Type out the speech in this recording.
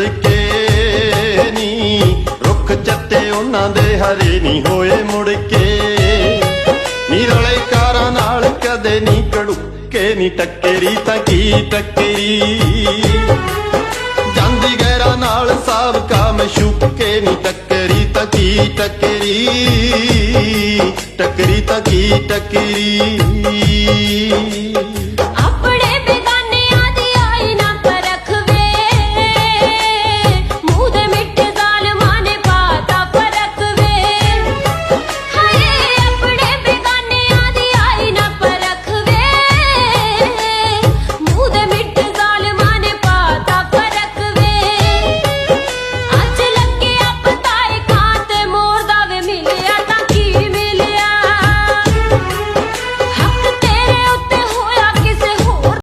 ਮੁੜ ਕੇ ਨਹੀਂ ਰੁੱਖ ਚੱਤੇ ਉਹਨਾਂ ਦੇ ਹਰੇ ਨਹੀਂ ਹੋਏ ਮੁੜ ਕੇ ਨਿਰਲੇ ਕਾਰਾਂ ਨਾਲ ਕਦੇ ਨਹੀਂ ਕੜੁੱਕੇ ਨਹੀਂ ਟੱਕਰੀ ਤਾਂ ਕੀ ਟੱਕਰੀ। ਜਾਂਦੀ ਗੈਰਾਂ ਨਾਲ ਸਾਬਕਾ ਕੇ ਨੀ ਟੱਕਰੀ ਤਾਂ ਕੀ ਟੱਕਰੀ। ਟੱਕਰੀ ਤਾਂ ਕੀ ਟੱਕਰੀ।